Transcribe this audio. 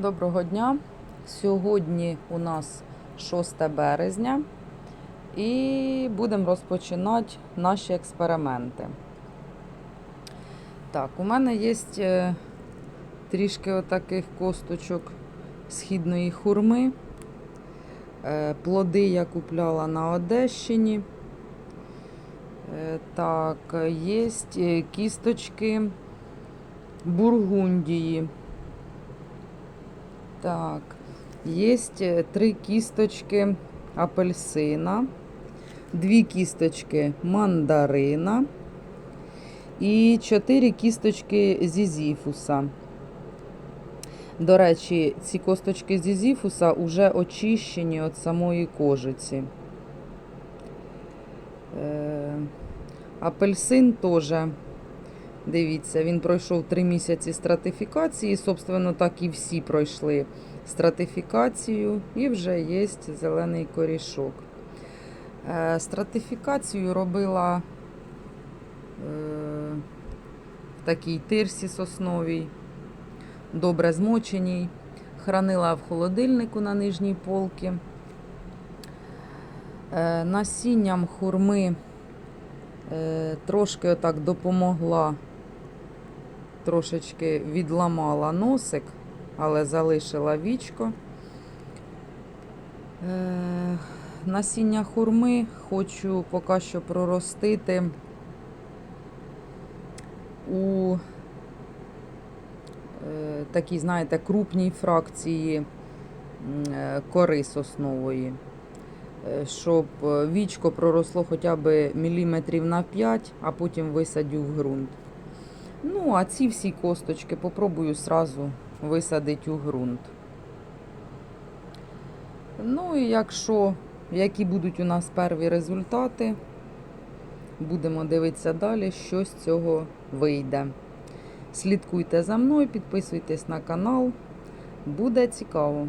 Доброго дня. Сьогодні у нас 6 березня і будемо розпочинати наші експерименти. Так, у мене є е, трішки отаких косточок східної хурми. Е, Плоди я купляла на Одещині. Е, Так, є кісточки бургундії. Так, є три кісточки апельсина, дві кісточки мандарина і чотири кісточки зізіфуса. До речі, ці косточки зізіфуса вже очищені від самої кожиці. Е, апельсин теж. Дивіться, він пройшов 3 місяці стратифікації. Собственно, так і всі пройшли стратифікацію, і вже є зелений корішок. Е, Стратифікацію робила е, в такій тирсі сосновій, добре змоченій. Хранила в холодильнику на нижній полці. Е, Насінням хурми трошки отак допомогла трошечки відламала носик, але залишила вічко. Е, Насіння хурми хочу поки що проростити у е, такій, знаєте, крупній фракції е, кори соснової, Е, щоб вічко проросло хоча б міліметрів на 5, а потім висадю в ґрунт. Ну, а ці всі косточки попробую сразу висадити у ґрунт. Ну і якщо, які будуть у нас перві результати, будемо дивитися далі, що з цього вийде. Слідкуйте за мною, підписуйтесь на канал. Буде цікаво.